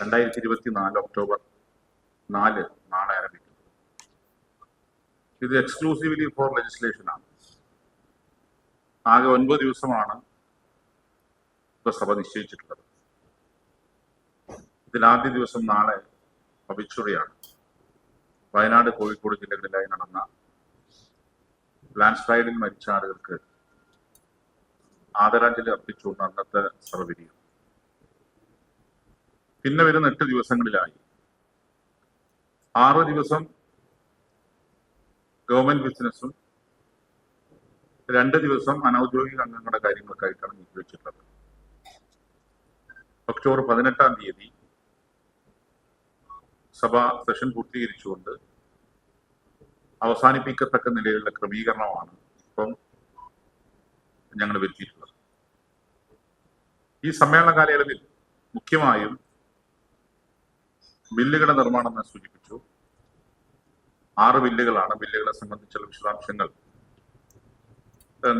രണ്ടായിരത്തി ഇരുപത്തി നാല് ഒക്ടോബർ നാല് നാളെ ആരംഭിക്കുന്നത് ഇത് എക്സ്ക്ലൂസീവ്ലി ഫോർ ലെജിസ്ലേഷൻ ആണ്. ആകെ ഒൻപത് ദിവസമാണ് ഇപ്പൊ സഭ നിശ്ചയിച്ചിട്ടുള്ളത്. ഇതിൽ ആദ്യ ദിവസം നാളെ പവിച്ചുറിയാണ് വയനാട് കോഴിക്കോട് ജില്ലകളിലായി നടന്ന ലാൻഡ് സ്ലൈഡിൽ മരിച്ച ആളുകൾക്ക് ആദരാഞ്ജലി അർപ്പിച്ചുകൊണ്ട് അന്നത്തെ പിരിയും. പിന്നെ വരുന്ന എട്ട് ദിവസങ്ങളിലായി. ആറ് ദിവസം ഗവൺമെന്റ് ബിസിനസ്സും രണ്ട് ദിവസം അനൗദ്യോഗിക അംഗങ്ങളുടെ കാര്യങ്ങൾക്കായിട്ടാണ് നീക്കിവെച്ചിട്ടുള്ളത് ഒക്ടോബർ പതിനെട്ടാം തീയതി സഭ സെഷൻ പൂർത്തീകരിച്ചുകൊണ്ട് അവസാനിപ്പിക്കത്തക്ക നിലയിലുള്ള ക്രമീകരണമാണ് ഇപ്പം ഞങ്ങൾ വരുത്തിയിട്ടുള്ളത്. ഈ സമ്മേളന കാലയളവിൽ മുഖ്യമായും ബില്ലുകളുടെ നിർമ്മാണം ഞാൻ സൂചിപ്പിച്ചു. ആറ് ബില്ലുകളാണ് ബില്ലുകളെ സംബന്ധിച്ചുള്ള വിശദാംശങ്ങൾ.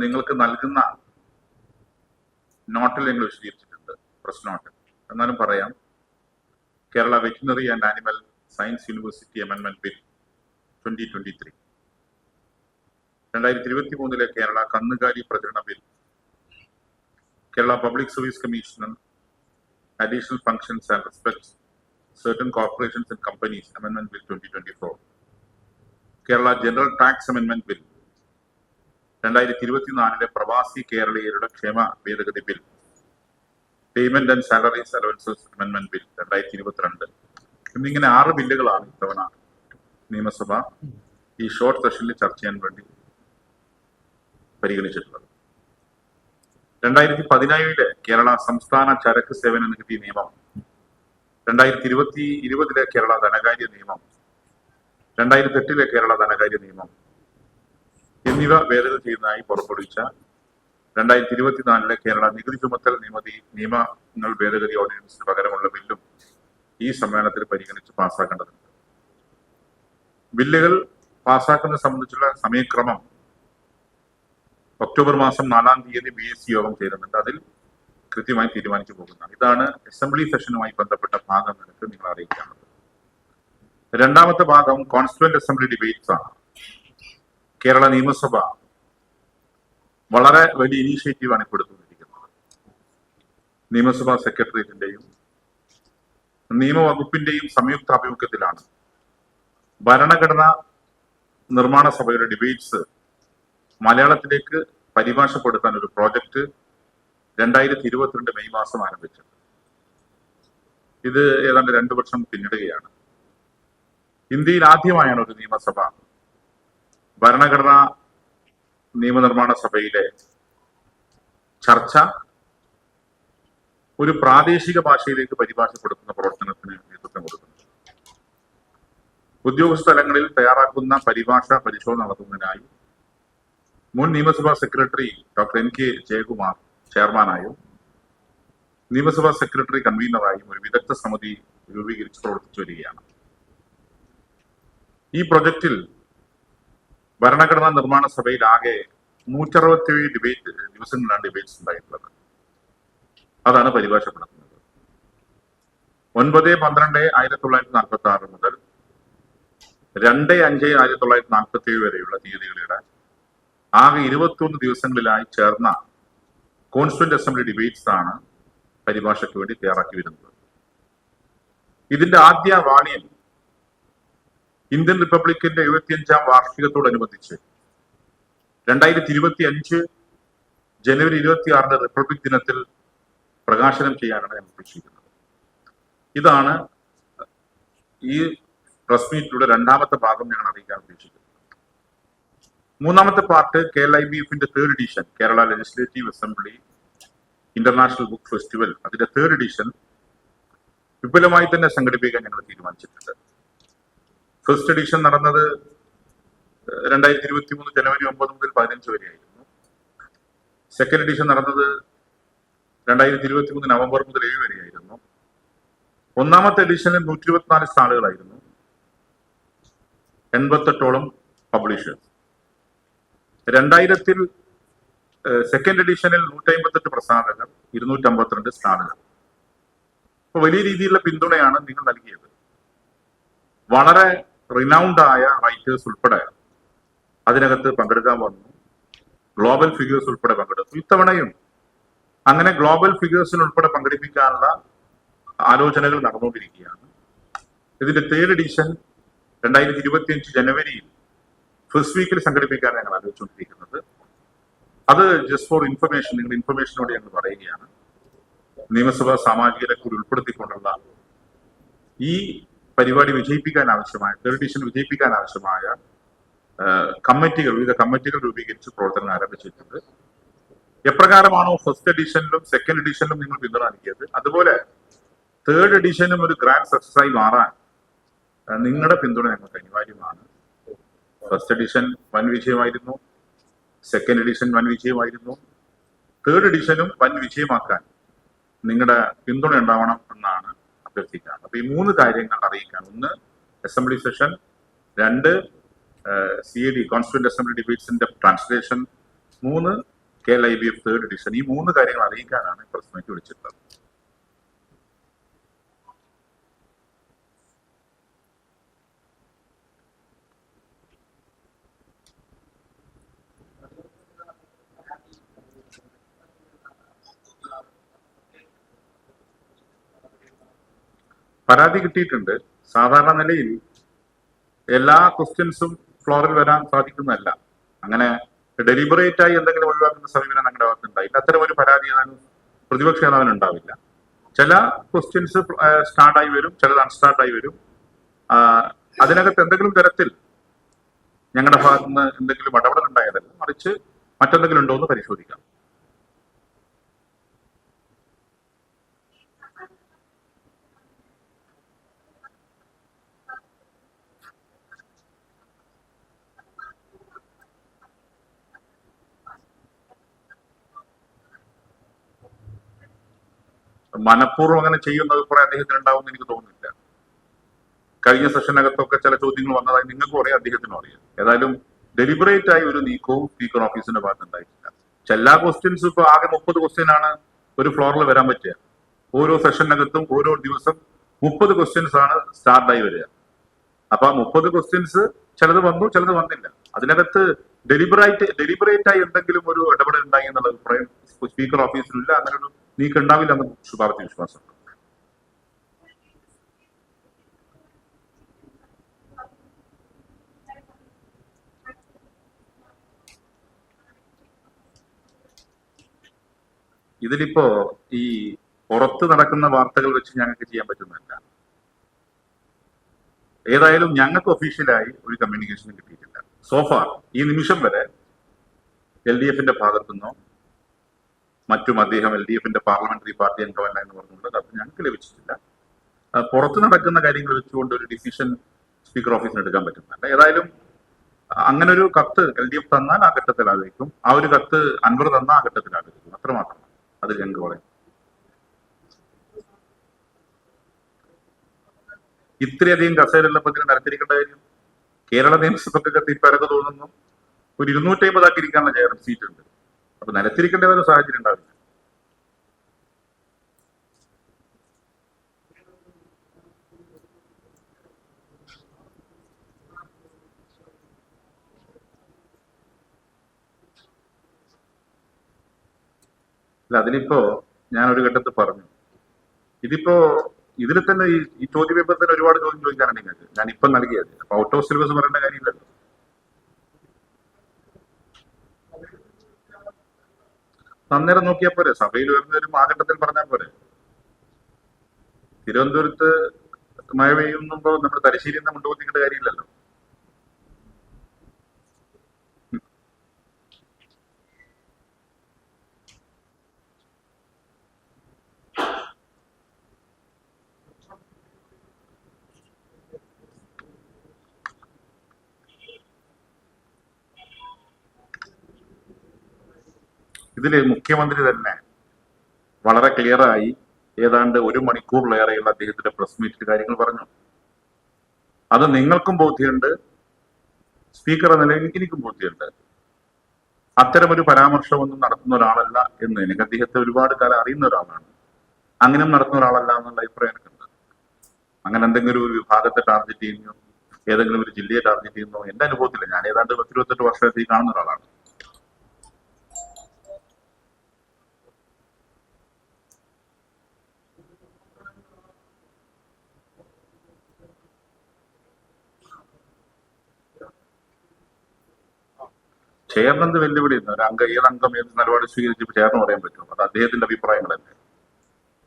നിങ്ങൾക്ക് നൽകുന്ന നോട്ടിൽ ഞങ്ങൾ വിശദീകരിച്ചിട്ടുണ്ട്. Press note. എന്നാലും പറയാം. Kerala veterinary and animal science university അമെൻമെന്റ് bill twenty twenty three. രണ്ടായിരത്തി ഇരുപത്തി മൂന്നിലെ കേരള കന്നുകാലി പ്രചരണ bill. Kerala public service commission additional functions and respects certain corporations and companies amendment bill 2024 Kerala General Tax Amendment Bill, രണ്ടായിരത്തി ഇരുപത്തിനാലിലെ പ്രവാസി കേരളീയരുടെ ക്ഷേമ ഭേദഗതി bill. Payment and salaries allowances amendment bill രണ്ടായിരത്തി ഇരുപത്തിരണ്ട് എന്നിങ്ങനെ ആറ് ബില്ലുകളാണ് ഇത്തവണ നിയമസഭ ഈ ഷോർട്ട് സെഷനിൽ ചർച്ച ചെയ്യാൻ വേണ്ടി പരിഗണിച്ചിട്ടുള്ളത്. രണ്ടായിരത്തി പതിനേഴിലെ കേരള സംസ്ഥാന ചരക്ക് സേവന നികുതി നിയമം. രണ്ടായിരത്തി ഇരുപത്തി ഇരുപതിലെ കേരള ധനകാര്യ നിയമം രണ്ടായിരത്തി എട്ടിലെ കേരള ധനകാര്യ നിയമം എന്നിവ ഭേദഗതി ചെയ്യുന്നതായി പുറപ്പെടുവിച്ച രണ്ടായിരത്തി ഇരുപത്തിനാലിലെ കേരള നികുതി ചുമത്തൽ നിയമതി നിയമങ്ങൾ ഭേദഗതി ഓർഡിനൻസിന് പകരമുള്ള ബില്ലും ഈ സമ്മേളനത്തിൽ പരിഗണിച്ച് പാസ്സാക്കേണ്ടതുണ്ട്. ബില്ലുകൾ പാസ്സാക്കുന്നത് സംബന്ധിച്ചുള്ള സമയക്രമം ഒക്ടോബർ മാസം നാലാം തീയതി ബി എസ് സി യോഗം ചേരുന്നുണ്ട്. അതിൽ കൃത്യമായി തീരുമാനിച്ചു പോകുന്നതാണ്. ഇതാണ് അസംബ്ലി സെഷനുമായി ബന്ധപ്പെട്ട ഭാഗം നിനക്ക് നിങ്ങൾ അറിയിക്കാനുള്ളത്. രണ്ടാമത്തെ ഭാഗം കോൺസ്റ്റുവന്റ് അസംബ്ലി ഡിബേറ്റ്സ് ആണ്. കേരള നിയമസഭ വളരെ വലിയ ഇനീഷ്യേറ്റീവാണ് ഇപ്പോൾ എടുത്തുകൊണ്ടിരിക്കുന്നത് നിയമസഭാ സെക്രട്ടേറിയറ്റിന്റെയും നിയമവകുപ്പിന്റെയും സംയുക്താഭിമുഖ്യത്തിലാണ് ഭരണഘടന നിർമ്മാണ സഭയുടെ ഡിബേറ്റ്സ് മലയാളത്തിലേക്ക് പരിഭാഷപ്പെടുത്താൻ ഒരു പ്രോജക്റ്റ് രണ്ടായിരത്തി ഇരുപത്തിരണ്ട് മെയ് മാസം ആരംഭിച്ചത്. ഇത് ഏതാണ്ട് രണ്ടു വർഷം പിന്നിടുകയാണ്. ഇന്ത്യയിൽ ആദ്യമായാണ് ഒരു നിയമസഭ. ഭരണഘടനാ നിയമനിർമ്മാണ സഭയിലെ ചർച്ച ഒരു പ്രാദേശിക ഭാഷയിലേക്ക് പരിഭാഷപ്പെടുത്തുന്ന പ്രവർത്തനത്തിന് നേതൃത്വം കൊടുക്കുന്നു. ഉദ്യോഗസ്ഥ തലങ്ങളിൽ തയ്യാറാക്കുന്ന പരിഭാഷ പരിശോധന നടത്തുന്നതിനായി മുൻ നിയമസഭാ secretary doctor N K Jayakumar ചെയർമാനായും നിയമസഭാ സെക്രട്ടറി കൺവീനറായും ഒരു വിദഗ്ധ സമിതി രൂപീകരിച്ച് പ്രവർത്തിച്ചു വരികയാണ്. ഈ പ്രൊജക്റ്റിൽ ഭരണഘടനാ നിർമ്മാണ സഭയിൽ ആകെ നൂറ്ററുപത്തിയേഴ് ഡിബേറ്റ് ദിവസങ്ങളിലാണ് ഡിബേറ്റ്സ് ഉണ്ടായിട്ടുള്ളത്. അതാണ് പരിഭാഷപ്പെടുത്തുന്നത്. ഒൻപത് പന്ത്രണ്ട് ആയിരത്തി തൊള്ളായിരത്തി നാൽപ്പത്തി ആറ് മുതൽ രണ്ട് അഞ്ച് ആയിരത്തി തൊള്ളായിരത്തി നാൽപ്പത്തി ഏഴ് വരെയുള്ള തീയതികളുടെ ആകെ ഇരുപത്തിയൊന്ന് ദിവസങ്ങളിലായി ചേർന്ന കോൺസ്റ്റുവന്റ് അസംബ്ലി ഡിബേറ്റ്സ് ആണ് പരിഭാഷയ്ക്ക് വേണ്ടി തയ്യാറാക്കി വരുന്നത്. ഇതിന്റെ ആദ്യ വാണിയം ഇന്ത്യൻ റിപ്പബ്ലിക്കിന്റെ എഴുപത്തിയഞ്ചാം വാർഷികത്തോടനുബന്ധിച്ച് രണ്ടായിരത്തി ഇരുപത്തി അഞ്ച് ജനുവരി ഇരുപത്തി ആറിന് റിപ്പബ്ലിക് ദിനത്തിൽ പ്രകാശനം ചെയ്യാനാണ് ഞാൻ ഉദ്ദേശിക്കുന്നത്. ഇതാണ് ഈ പ്രസ് മീറ്റിലൂടെ രണ്ടാമത്തെ ഭാഗം ഞങ്ങൾ അറിയിക്കാൻ ഉദ്ദേശിക്കുന്നത്. മൂന്നാമത്തെ പാർട്ട് കേരള ഐ ബി എഫിന്റെ third edition Kerala legislative assembly international book festival അതിന്റെ തേർഡ് എഡിഷൻ വിപുലമായി തന്നെ സംഘടിപ്പിക്കാൻ ഞങ്ങൾ തീരുമാനിച്ചിട്ടുണ്ട്. ഫസ്റ്റ് എഡിഷൻ നടന്നത് രണ്ടായിരത്തി ഇരുപത്തി മൂന്ന് ജനുവരി ഒമ്പത് മുതൽ പതിനഞ്ച് വരെയായിരുന്നു സെക്കൻഡ് എഡിഷൻ നടന്നത് രണ്ടായിരത്തി ഇരുപത്തി മൂന്ന് നവംബർ മുതൽ ഏഴ് വരെയായിരുന്നു ഒന്നാമത്തെ എഡിഷനിൽ നൂറ്റി ഇരുപത്തിനാല് സ്റ്റാളുകളായിരുന്നു. എൺപത്തെട്ടോളം പബ്ലിഷേഴ്സ് രണ്ടായിരത്തിൽ സെക്കൻഡ് എഡിഷനിൽ നൂറ്റി അമ്പത്തെട്ട് പ്രസാധകർ ഇരുന്നൂറ്റി അമ്പത്തിരണ്ട് സ്ഥാനകർ അപ്പൊ വലിയ രീതിയിലുള്ള പിന്തുണയാണ് നിങ്ങൾ നൽകിയത്. വളരെ റിനൗണ്ട് ആയ റൈറ്റേഴ്സ് ഉൾപ്പെടെ അതിനകത്ത് പങ്കെടുക്കാൻ വന്നു. ഗ്ലോബൽ ഫിഗേഴ്സ് ഉൾപ്പെടെ പങ്കെടുത്തു. ഇത്തവണയും അങ്ങനെ ഗ്ലോബൽ ഫിഗേഴ്സിന് ഉൾപ്പെടെ പങ്കെടുപ്പിക്കാനുള്ള ആലോചനകൾ നടന്നുകൊണ്ടിരിക്കുകയാണ്. ഇതിന്റെ തേർഡ് എഡിഷൻ രണ്ടായിരത്തി ഇരുപത്തിയഞ്ച് ജനുവരിയിൽ ഫസ്റ്റ് വീക്കിൽ സംഘടിപ്പിക്കാൻ ഞങ്ങൾ ആലോചിച്ചുകൊണ്ടിരിക്കുന്നത്. അത് ജസ്റ്റ് ഫോർ ഇൻഫർമേഷൻ നിങ്ങളുടെ ഇൻഫർമേഷനോട് ഞങ്ങൾ പറയുകയാണ്. നിയമസഭാ സാമാജികരെ കൂടി ഉൾപ്പെടുത്തിക്കൊണ്ടുള്ള ഈ പരിപാടി വിജയിപ്പിക്കാൻ ആവശ്യമായ തേർഡ് എഡിഷൻ വിജയിപ്പിക്കാൻ ആവശ്യമായ കമ്മിറ്റികൾ വിവിധ കമ്മിറ്റികൾ രൂപീകരിച്ച് പ്രവർത്തനം ആരംഭിച്ചിട്ടുണ്ട്. എപ്രകാരമാണോ ഫസ്റ്റ് എഡിഷനിലും സെക്കൻഡ് എഡിഷനിലും നിങ്ങൾ പിന്തുണ അതുപോലെ തേർഡ് എഡിഷനും ഒരു ഗ്രാൻഡ് സക്സസ് ആയി മാറാൻ നിങ്ങളുടെ പിന്തുണ ഞങ്ങൾക്ക് അനിവാര്യമാണ്. ഫസ്റ്റ് എഡിഷൻ വൻ വിജയമായിരുന്നു. സെക്കൻഡ് എഡിഷൻ വൻ വിജയമായിരുന്നു. തേർഡ് എഡിഷനും വൻ വിജയമാക്കാൻ നിങ്ങളുടെ പിന്തുണ ഉണ്ടാവണം എന്നാണ് അഭ്യർത്ഥിക്കുക അപ്പൊ ഈ മൂന്ന് കാര്യങ്ങൾ അറിയിക്കാൻ ഒന്ന് അസംബ്ലി സെഷൻ രണ്ട് C A D constituent assembly ഡിബേറ്റ്സിന്റെ translation മൂന്ന് K L I B F third edition ഈ മൂന്ന് കാര്യങ്ങൾ അറിയിക്കാനാണ് പ്രസ് വിളിച്ചിട്ടുള്ളത്. പരാതി കിട്ടിയിട്ടുണ്ട്. സാധാരണ നിലയിൽ എല്ലാ ക്വസ്റ്റ്യൻസും ഫ്ലോറിൽ വരാൻ സാധിക്കുന്നതല്ല. അങ്ങനെ ഡെലിബറേറ്റ് ആയി എന്തെങ്കിലും ഒഴിവാക്കുന്ന സമീപനം ഞങ്ങളുടെ ഭാഗത്ത് ഉണ്ടായില്ല അത്തരം ഒരു പരാതി ഏതാനും പ്രതിപക്ഷ നേതാവിന് ഉണ്ടാവില്ല. ചില ക്വസ്റ്റ്യൻസ് സ്റ്റാർട്ടായി വരും ചിലത് അൺസ്റ്റാർട്ടായി വരും. അതിനകത്ത് എന്തെങ്കിലും തരത്തിൽ ഞങ്ങളുടെ ഭാഗത്ത് നിന്ന് എന്തെങ്കിലും ഇടപെടൽ ഉണ്ടായതല്ല മറിച്ച് മറ്റെന്തെങ്കിലും ഉണ്ടോ എന്ന് പരിശോധിക്കാം. മനഃപൂർവം അങ്ങനെ ചെയ്യുന്ന അഭിപ്രായം അദ്ദേഹത്തിന് ഉണ്ടാവുമെന്ന് എനിക്ക് തോന്നുന്നില്ല. കഴിഞ്ഞ സെഷനകത്തൊക്കെ ചില ചോദ്യങ്ങൾ വന്നതായി നിങ്ങൾക്കും അറിയാം അദ്ദേഹത്തിനും അറിയാം. ഏതായാലും ഡെലിബറേറ്റ് ആയി ഒരു നീക്കവും സ്പീക്കർ ഓഫീസിന്റെ ഭാഗത്ത് ഉണ്ടായിട്ടില്ല. എല്ലാ ക്വസ്റ്റ്യൻസും ഇപ്പൊ ആകെ മുപ്പത് ക്വസ്റ്റ്യൻ ആണ് ഒരു ഫ്ലോറിൽ വരാൻ പറ്റുക. ഓരോ സെഷനകത്തും ഓരോ ദിവസം മുപ്പത് ക്വസ്റ്റ്യൻസ് ആണ് സ്റ്റാർട്ടായി വരിക. അപ്പൊ ആ മുപ്പത് ക്വസ്റ്റ്യൻസ് ചിലത് വന്നു ചിലത് വന്നില്ല. അതിനകത്ത് ഡെലിബറേറ്റ് ഡെലിബറേറ്റ് ആയി എന്തെങ്കിലും ഒരു ഇടപെടൽ ഉണ്ടായി എന്നുള്ള അഭിപ്രായം സ്പീക്കർ ഓഫീസിലില്ല അങ്ങനെ ഒരു നീക്കം ഉണ്ടാവില്ല എന്ന് ശുപാർശ വിശ്വാസമുണ്ട് ഇതിലിപ്പോ ഈ പുറത്ത് നടക്കുന്ന വാർത്തകൾ വെച്ച് ഞങ്ങൾക്ക് ചെയ്യാൻ പറ്റുന്നില്ല ഏതായാലും ഞങ്ങൾക്ക് ഒഫീഷ്യലായി ഒരു കമ്മ്യൂണിക്കേഷൻ കിട്ടിയിട്ടില്ല. സോഫാർ ഈ നിമിഷം വരെ എൽ ഡി എഫിന്റെ ഭാഗത്തുനിന്നോ മറ്റും അദ്ദേഹം എൽ ഡി എഫിന്റെ പാർലമെന്ററി പാർട്ടി അംഗമല്ല എന്ന് പറഞ്ഞുള്ളത് അത് ഞങ്ങൾക്ക് ലഭിച്ചിട്ടില്ല. പുറത്ത് നടക്കുന്ന കാര്യങ്ങൾ വെച്ചുകൊണ്ട് ഒരു ഡിസിഷൻ സ്പീക്കർ ഓഫീസിന് എടുക്കാൻ പറ്റുന്നില്ല. ഏതായാലും അങ്ങനെ ഒരു കത്ത് എൽ ഡി എഫ് തന്നാൽ ആ ഘട്ടത്തിൽ ആലോചിക്കും ആ ഒരു കത്ത് അൻവർ തന്നാൽ ആ ഘട്ടത്തിൽ ആലോചിക്കും അത്രമാത്രം. അത് ഞങ്ങൾക്ക് പറയും. ഇത്രയധികം പതിനെ നിരത്തിരിക്കേണ്ട കാര്യം കേരള നിയമസഭക്കൊക്കെ തീർപ്പാരൊക്കെ തോന്നുന്നു. ഒരു ഇരുന്നൂറ്റി അമ്പതാക്കി ഇരിക്കാനുള്ള ചെയർ സീറ്റ് ഉണ്ട്. അപ്പൊ നിലച്ചിരിക്കേണ്ട ഒരു സാഹചര്യം ഉണ്ടാവില്ല. അല്ല അതിലിപ്പോ ഞാൻ ഒരു ഘട്ടത്തിൽ പറഞ്ഞു. ഇതിപ്പോ ഇതിൽ തന്നെ ഈ ചോദ്യ തന്നെ ഒരുപാട് ചോദ്യം ചോദിക്കാനാണ് നിങ്ങൾക്ക് ഞാൻ ഇപ്പം നൽകിയത്. അപ്പൊ ഔട്ട് ഓഫ് സിലബസ് പറയേണ്ട കാര്യമില്ലല്ലോ. അന്നേരം നോക്കിയാൽ പോരെ. സഭയിൽ വരുന്ന ഒരു മാഘട്ടത്തിൽ പറഞ്ഞാൽ പോരെ. തിരുവനന്തപുരത്ത് മഴ പെയ്യുമ്പോ നമ്മൾ തലശ്ശേരിയിൽ നിന്ന് കാര്യമില്ലല്ലോ. ഇതിൽ മുഖ്യമന്ത്രി തന്നെ വളരെ ക്ലിയറായി ഏതാണ്ട് ഒരു മണിക്കൂറിലേറെയുള്ള അദ്ദേഹത്തിന്റെ പ്രസ് മീറ്റിൽ കാര്യങ്ങൾ പറഞ്ഞു. അത് നിങ്ങൾക്കും ബോധ്യമുണ്ട് സ്പീക്കർ എന്ന നിലയിൽ എനിക്കും ബോധ്യമുണ്ട്. അത്തരമൊരു പരാമർശമൊന്നും നടത്തുന്ന ഒരാളല്ല എന്ന് എനിക്ക് അദ്ദേഹത്തെ ഒരുപാട് കാലം അറിയുന്ന ഒരാളാണ്. അങ്ങനെ നടത്തുന്ന ഒരാളല്ല എന്നുള്ള അഭിപ്രായം എനിക്കുണ്ട്. അങ്ങനെ എന്തെങ്കിലും ഒരു വിഭാഗത്തെ ടാർഗറ്റ് ചെയ്യുന്നു ഏതെങ്കിലും ഒരു ജില്ലയെ ടാർഗറ്റ് ചെയ്യുന്നു എന്റെ അനുഭവത്തില്ല ഞാൻ ഏതാണ്ട് പത്തിരുപത്തെട്ട് വർഷത്തേക്ക് കാണുന്ന ഒരാളാണ്. ചെയറിന് വെല്ലുവിളിയാണ് വെല്ലുവിളി ഒരു അംഗം ഏത് അംഗം ഏത് നിലപാട് സ്വീകരിച്ച് ചേർന്ന് പറയാൻ പറ്റും അത് അദ്ദേഹത്തിന്റെ അഭിപ്രായങ്ങളല്ലേ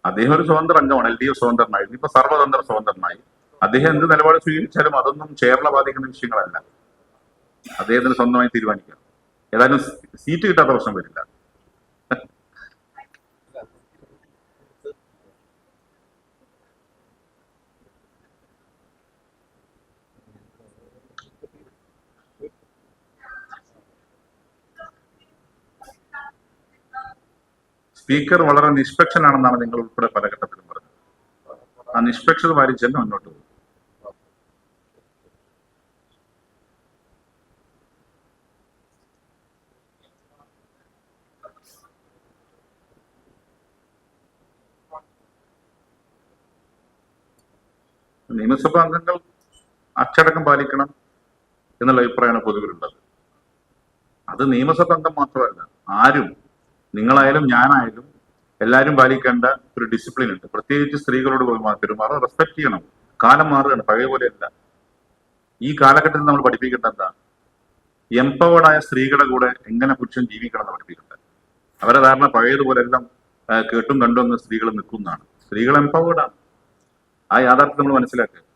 അദ്ദേഹം ഒരു സ്വതന്ത്ര അംഗമാണ് എൽ ഡി എഫ് സ്വതന്ത്രനായി ഇപ്പൊ സർവതന്ത്ര സ്വതന്ത്രനായി അദ്ദേഹം എന്ത് നിലപാട് സ്വീകരിച്ചാലും അതൊന്നും ചേർന്ന ബാധിക്കുന്ന വിഷയങ്ങളല്ല. അദ്ദേഹത്തിന് സ്വന്തമായി തീരുമാനിക്കാം. ഏതായാലും സീറ്റ് കിട്ടാത്ത പ്രശ്നം വരില്ല. സ്പീക്കർ വളരെ നിഷ്പക്ഷനാണെന്നാണ് നിങ്ങൾ ഉൾപ്പെടെ പല ഘട്ടത്തിലും പറഞ്ഞത്. ആ നിഷ്പക്ഷത പാലിച്ച് തന്നെ മുന്നോട്ട് പോകും. നിയമസഭാ അംഗങ്ങൾ അച്ചടക്കം പാലിക്കണം എന്നുള്ള അഭിപ്രായമാണ് പൊതുവിലുള്ളത്. അത് നിയമസഭാ അംഗം മാത്രമല്ല ആരും നിങ്ങളായാലും ഞാനായാലും എല്ലാവരും പാലിക്കേണ്ട ഒരു ഡിസിപ്ലിൻ ഉണ്ട്. പ്രത്യേകിച്ച് സ്ത്രീകളോട് പെരുമാ- പെരുമാറുക റെസ്പെക്ട് ചെയ്യണം. കാലം മാറുകയാണ്. പഴയ പോലെയല്ല ഈ കാലഘട്ടത്തിൽ നമ്മൾ പഠിപ്പിക്കേണ്ട എന്താ? എംപവേർഡായ സ്ത്രീകളുടെ കൂടെ എങ്ങനെ പുരുഷൻ ജീവിക്കണം എന്ന് പഠിപ്പിക്കേണ്ടത്. അവരെ ധാരണ പഴയതുപോലെ എല്ലാം കേട്ടും കണ്ടും സ്ത്രീകൾ നിൽക്കുന്നതാണ്. സ്ത്രീകൾ എംപവേർഡാണ് ആ യാഥാർത്ഥ്യം നമ്മൾ മനസ്സിലാക്കുക.